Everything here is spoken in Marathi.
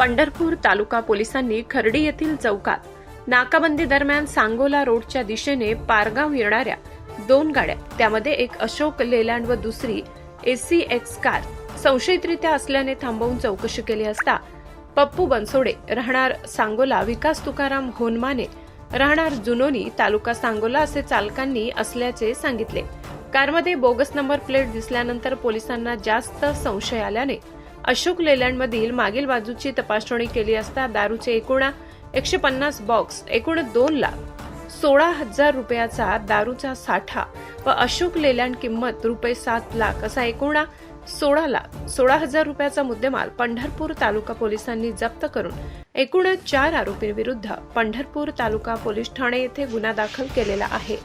पंढरपूर तालुका पोलिसांनी खर्डी येथील चौकात नाकाबंदी दरम्यान सांगोला रोडच्या दिशेने पारगाव येणाऱ्या दोन गाड्या त्यामध्ये एक अशोक लेलँड व दुसरी एसी एक्स कार संशयितरित्या असल्याने थांबवून चौकशी केली असता पप्पू बनसोडे राहणार सांगोला विकास तुकाराम होनमाने राहणार जुनोनी तालुका सांगोला असे चालकांनी असल्याचे सांगितले. कारमध्ये बोगस नंबर प्लेट दिसल्यानंतर पोलिसांना जास्त संशय आल्याने अशोक लेलँडमधील मागील बाजूची तपासणी केली असता दारूचे एकूण एकशे पन्नास बॉक्स एकूण दोन लाख सोळा हजार रुपयाचा दारूचा साठा व अशोक लेलँड किंमत रुपये सात लाख असा एकूण सोळा लाख सोळा हजार रुपयाचा मुद्देमाल पंढरपूर तालुका पोलिसांनी जप्त करून एकूण चार आरोपींविरुद्ध पंढरपूर तालुका पोलीस ठाणे येथे गुन्हा दाखल केलेला आहे.